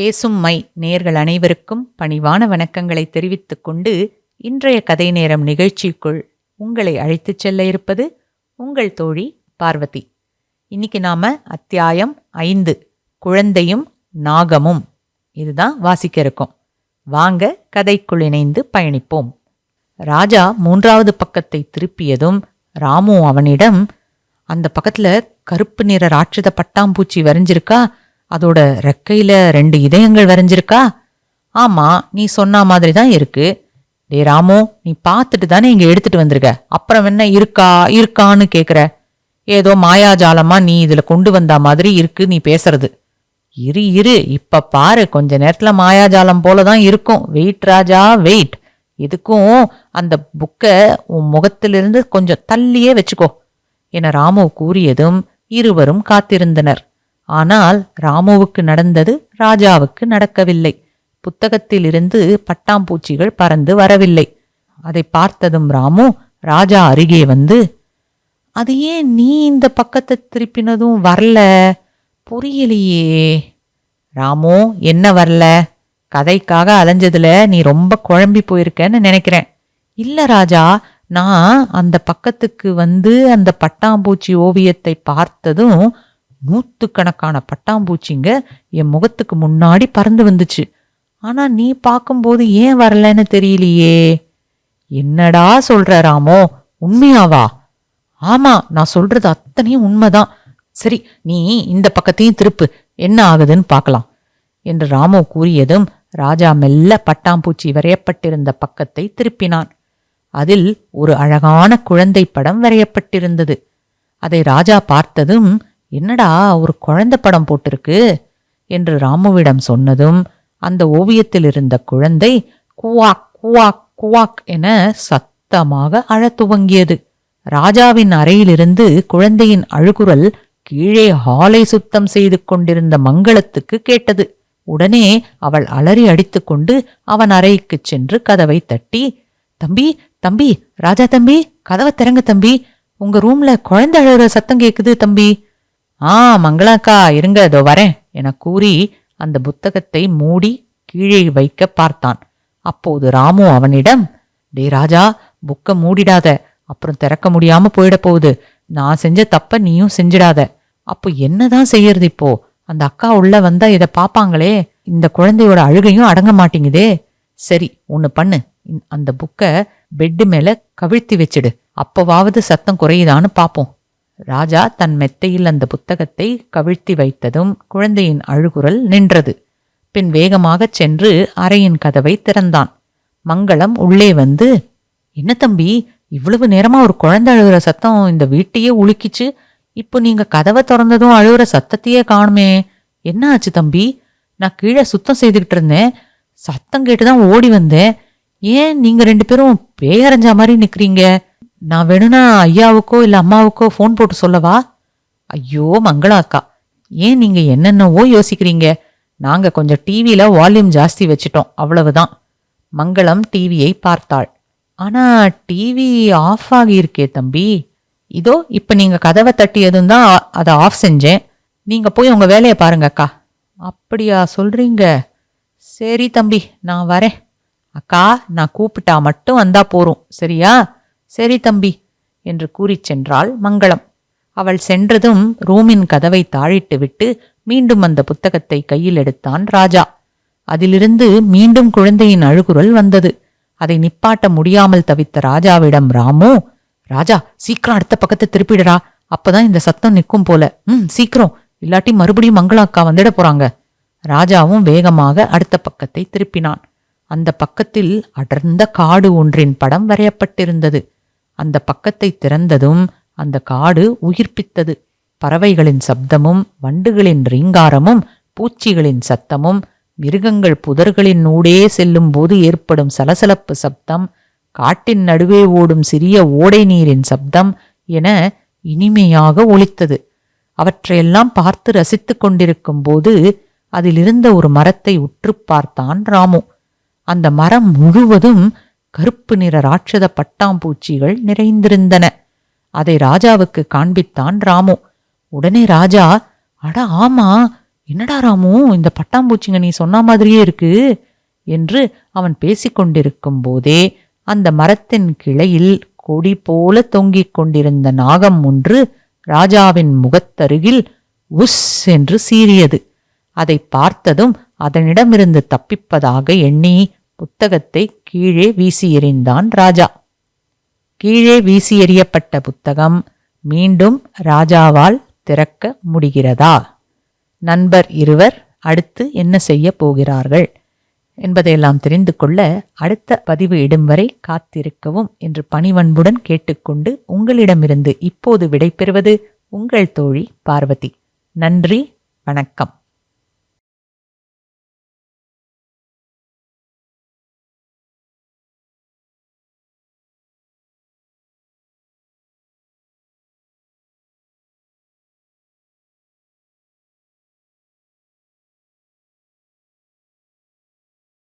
பேசும் மை நேர்கள் அனைவருக்கும் பணிவான வணக்கங்களை தெரிவித்துக் கொண்டு இன்றைய கதை நேரம் நிகழ்ச்சிக்குள் உங்களை அழைத்துச் செல்ல இருப்பது உங்கள் தோழி பார்வதி. இன்னைக்கு நாம அத்தியாயம் ஐந்து குழந்தையும் நாகமும். இதுதான் வாசிக்க இருக்கோம். வாங்க கதைக்குள் இணைந்து பயணிப்போம். ராஜா மூன்றாவது பக்கத்தை திருப்பியதும் ராமு அவனிடம் அந்த பக்கத்துல கருப்பு நிற ராட்சத பட்டாம்பூச்சி வரைஞ்சிருக்கா? அதோட ரெக்கையில ரெண்டு இதயங்கள் வரைஞ்சிருக்கா? ஆமா நீ சொன்ன மாதிரி தான் இருக்கு. டே ராமு நீ பார்த்துட்டு தானே இங்க எடுத்துட்டு வந்திருக்க? அப்புறம் என்ன இருக்கா இருக்கான்னு கேக்குற. ஏதோ மாயாஜாலமா நீ இதுல கொண்டு வந்த மாதிரி இருக்கு நீ பேசுறது. இரு இரு இப்ப பாரு கொஞ்ச நேரத்துல மாயாஜாலம் போலதான் இருக்கும். வெயிட் ராஜா வெயிட் இதுக்கும் அந்த புக்கை உன் முகத்திலிருந்து கொஞ்சம் தள்ளியே வச்சுக்கோ. என ராமு கூறியதும் இருவரும் காத்திருந்தனர். ஆனால் ராமுவுக்கு நடந்தது ராஜாவுக்கு நடக்கவில்லை. புத்தகத்திலிருந்து பட்டாம்பூச்சிகள் பறந்து வரவில்லை. அதை பார்த்ததும் ராமு ராஜா அருகே வந்து அது ஏன் நீ இந்த பக்கத்தை திருப்பினதும் வரல? புரியலையே. ராமு என்ன வரல? கதைக்காக அலைஞ்சதுல நீ ரொம்ப குழம்பி போயிருக்கேன்னு நினைக்கிறேன். இல்ல ராஜா நான் அந்த பக்கத்துக்கு வந்து அந்த பட்டாம்பூச்சி ஓவியத்தை பார்த்ததும் நூத்துக்கணக்கான பட்டாம்பூச்சிங்க என் முகத்துக்கு முன்னாடி பறந்து வந்துச்சு. ஆனா நீ பார்க்கும்போது ஏன் வரலன்னு தெரியலையே. என்னடா சொல்ற ராமோ? உண்மையாவா? ஆமா நான் சொல்றது அத்தனையும் உண்மைதான். சரி நீ இந்த பக்கத்தையும் திருப்பு. என்ன ஆகுதுன்னு பார்க்கலாம். என்று ராமோ கூறியதும் ராஜா மெல்ல பட்டாம்பூச்சி வரையப்பட்டிருந்த பக்கத்தை திருப்பினான். அதில் ஒரு அழகான குழந்தை படம் வரையப்பட்டிருந்தது. அதை ராஜா பார்த்ததும் என்னடா ஒரு குழந்தை படம் போட்டிருக்கு என்று ராமுவிடம் சொன்னதும் அந்த ஓவியத்தில் இருந்த குழந்தை குவாக் குவாக் குவாக் என சத்தமாக அழத் துவங்கியது. ராஜாவின் அறையிலிருந்து குழந்தையின் அழுகுரல் கீழே ஹாலை சுத்தம் செய்து கொண்டிருந்த மங்களத்துக்கு கேட்டது. உடனே அவள் அலறி அடித்துக்கொண்டு அவன் அறைக்குச் சென்று கதவை தட்டி தம்பி தம்பி ராஜா தம்பி கதவை திறங்க தம்பி. உங்க ரூம்ல குழந்தை அழுகிற சத்தம் கேக்குது தம்பி. ஆ மங்களாக்கா இருங்க இதோ வரேன் என கூறி அந்த புத்தகத்தை மூடி கீழே வைக்க பார்த்தான். அப்போது ராமு அவனிடம் டே ராஜா புக்க மூடிடாத அப்புறம் திறக்க முடியாம போயிட போகுது. நான் செஞ்ச தப்ப நீயும் செஞ்சிடாத. அப்போ என்னதான் செய்யறது இப்போ? அந்த அக்கா உள்ள வந்தா இதை பாப்பாங்களே? இந்த குழந்தையோட அழுகையும் அடங்க மாட்டேங்குதே. சரி ஒன்னு பண்ணு. அந்த புக்க பெட்டு மேல கவிழ்த்தி வச்சிடு. அப்பவாவது சத்தம் குறையுதான்னு பாப்போம். ராஜா தன் மெத்தையில் அந்த புத்தகத்தை கவிழ்த்தி வைத்ததும் குழந்தையின் அழுகுரல் நின்றது. பின் வேகமாகச் சென்று அறையின் கதவை திறந்தான். மங்களம் உள்ளே வந்து என்ன தம்பி இவ்வளவு நேரமா ஒரு குழந்தை அழுகிற சத்தம் இந்த வீட்டையே உலுக்கிச்சு. இப்போ நீங்க கதவை திறந்ததும் அழுகுற சத்தத்தையே காணுமே. என்ன ஆச்சு தம்பி? நான் கீழே சுத்தம் செய்துக்கிட்டு இருந்தேன். சத்தம் கேட்டுதான் ஓடி வந்தேன். ஏன் நீங்க ரெண்டு பேரும் பேயறைஞ்ச மாதிரி நிக்கிறீங்க? நான் வேணும்னா ஐயாவுக்கோ இல்லை அம்மாவுக்கோ ஃபோன் போட்டு சொல்லவா? ஐயோ மங்களா அக்கா. ஏன் நீங்கள் என்னென்னவோ யோசிக்கிறீங்க? நாங்கள் கொஞ்சம் டிவியில் வால்யூம் ஜாஸ்தி வச்சிட்டோம். அவ்வளவுதான். மங்களம் டிவியை பார்த்தாள். ஆனா டிவி ஆஃப் ஆகியிருக்கே தம்பி. இதோ இப்போ நீங்கள் கதவை தட்டியதும் தான் அதை ஆஃப் செஞ்சேன். நீங்கள் போய் உங்கள் வேலையை பாருங்க அக்கா. அப்படியா சொல்கிறீங்க சரி தம்பி நான் வரேன். அக்கா நான் கூப்பிட்டா மட்டும் வந்தா போறோம். சரியா? சரி தம்பி என்று கூறிச் சென்றாள் மங்களம். அவள் சென்றதும் ரூமின் கதவை தாழிட்டு விட்டு மீண்டும் அந்த புத்தகத்தை கையில் எடுத்தான் ராஜா. அதிலிருந்து மீண்டும் குழந்தையின் அழுகுரல் வந்தது. அதை நிப்பாட்ட முடியாமல் தவித்த ராஜாவிடம் ராமு ராஜா சீக்கிரம் அடுத்த பக்கத்தை திருப்பிடுறா அப்பதான் இந்த சத்தம் நிற்கும் போல. ம் சீக்கிரம். இல்லாட்டி மறுபடியும் மங்களாக்கா வந்துட போறாங்க. ராஜாவும் வேகமாக அடுத்த பக்கத்தை திருப்பினான். அந்த பக்கத்தில் அடர்ந்த காடு ஒன்றின் படம் வரையப்பட்டிருந்தது. அந்த பக்கத்தை திறந்ததும் அந்த காடு உயிர்ப்பித்தது. பறவைகளின் சப்தமும் வண்டுகளின் ரீங்காரமும் பூச்சிகளின் சத்தமும் மிருகங்கள் புதர்களின் ஊடே செல்லும் போது ஏற்படும் சலசலப்பு சப்தம் காட்டின் நடுவே ஓடும் சிறிய ஓடை நீரின் சப்தம் என இனிமையாக ஒலித்தது. அவற்றையெல்லாம் பார்த்து ரசித்து கொண்டிருக்கும் போது அதிலிருந்த ஒரு மரத்தை உற்று பார்த்தான் ராமு. அந்த மரம் முழுவதும் கருப்பு நிற ராட்சத பட்டாம்பூச்சிகள் நிறைந்திருந்தன. அதை ராஜாவுக்கு காண்பித்தான் ராமு. உடனே ராஜா அட ஆமா என்னடா ராமு இந்த பட்டாம்பூச்சிங்க நீ சொன்ன மாதிரியே இருக்கு என்று அவன் பேசிக்கொண்டிருக்கும் போதே அந்த மரத்தின் கிளையில் கொடி போல தொங்கிக் கொண்டிருந்த நாகம் ஒன்று ராஜாவின் முகத்தருகில் உஸ் என்று சீறியது. அதை பார்த்ததும் அதனிடமிருந்து தப்பிப்பதாக எண்ணி புத்தகத்தை கீழே வீசி எறிந்தான் ராஜா. கீழே வீசி எறியப்பட்ட புத்தகம் மீண்டும் ராஜாவால் திறக்க முடிகிறதா? நண்பர் இருவர் அடுத்து என்ன செய்ய போகிறார்கள் என்பதையெல்லாம் தெரிந்து கொள்ள அடுத்த பதிவு இடும் வரை காத்திருக்கவும் என்று பணிவன்புடன் கேட்டுக்கொண்டு உங்களிடமிருந்து இப்போது விடைபெறுவது உங்கள் தோழி பார்வதி. நன்றி வணக்கம்.